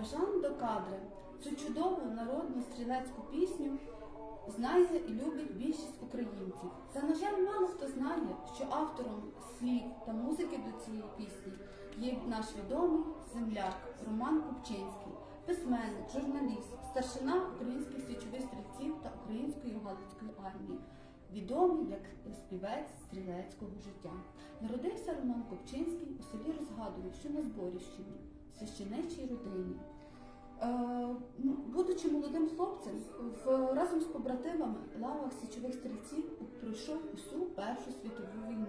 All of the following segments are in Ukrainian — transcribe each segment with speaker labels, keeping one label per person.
Speaker 1: Бережан до кадри. Цю чудову народну стрілецьку пісню знає і любить більшість українців. Та, на жаль, мало хто знає, що автором слів та музики до цієї пісні є наш відомий земляк Роман Купчинський, письменник, журналіст, старшина українських січових стрільців та української галицької армії. Відомий як співець стрілецького життя. Народився Роман Копчинський у селі Розгадові, що на Зборівщині, священичій родині. Е, ну, будучи молодим хлопцем, разом з побратимами лавах січових стрільців пройшов усю Першу світову війну.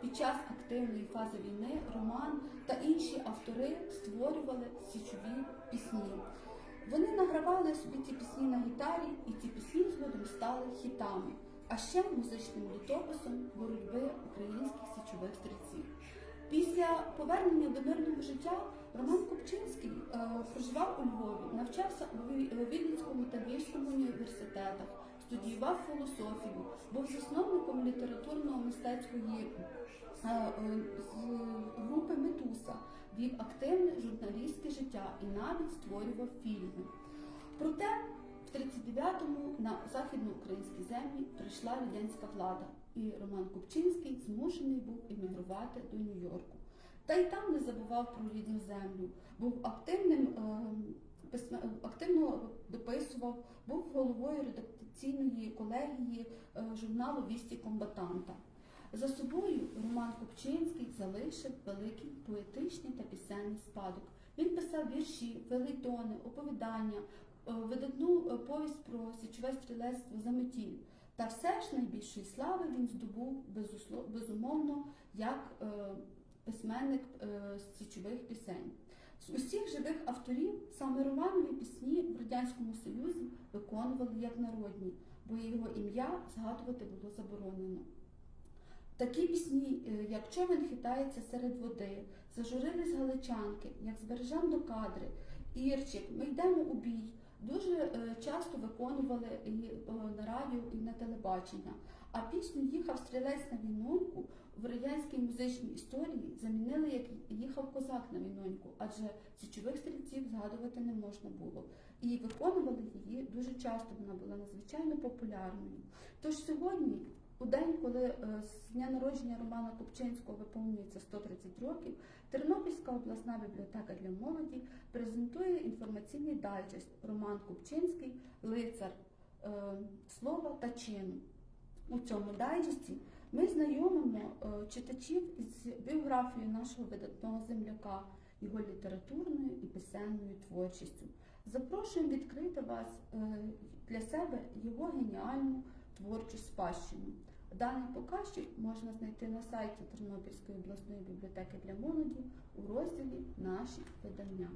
Speaker 1: Під час активної фази війни Роман та інші автори створювали січові пісні. Вони награвали собі ці пісні на гітарі, і ці пісні згодом стали хітами, а ще музичним літописом боротьби українських січових стрільців. Після повернення до мирного життя Роман Копчинський е, проживав у Львові, навчався у Ві- у Віденському та Львівському університетах, студіював філософію, був засновником літературно-мистецької е, е, групи Метуса, вів активне журналістське життя і навіть створював фільми. Проте в 39-му на західноукраїнські землі прийшла радянська влада, і Роман Купчинський змушений був емігрувати до Нью-Йорку. Та й там не забував про рідну землю, був активним, е, активно дописував, був головою редакційної колегії е, журналу Вісті комбатанта. За собою Роман Купчинський залишив великий поетичний та пісенний спадок. Він писав вірші, фелетони, оповідання, е, видатну повість про січове стрілецтво заметіль. Та все ж найбільшої слави він здобув безумовно як письменник е, січових пісень. З усіх живих авторів саме Романові пісні в Радянському Союзі виконували як народні, бо його ім'я згадувати було заборонено. Такі пісні, е, як човен хитається серед води, зажурились галичанки, як збережем до кадри, Ірчик, ми йдемо у бій. Дуже е, часто виконували і е, на радіо, і на телебачення. А пісню Їхав стрілець на війноньку в радянській музичній історії замінили як їхав козак на війноньку, адже січових стрільців згадувати не можна було. І виконували її дуже часто. Вона була надзвичайно популярною. Тож сьогодні. У день, коли е, з дня народження Романа Купчинського виповнюється 130 років, Тернопільська обласна бібліотека для молоді презентує інформаційний дайджест Роман Купчинський, лицар е, слова та чину. У цьому дайджесті ми знайомимо е, читачів із біографією нашого видатного земляка, його літературною і писенною творчістю. Запрошуємо відкрити вас для себе його геніальну творчу спадщину. Даний показчик можна знайти на сайті Тернопільської обласної бібліотеки для молоді у розділі Наші видання.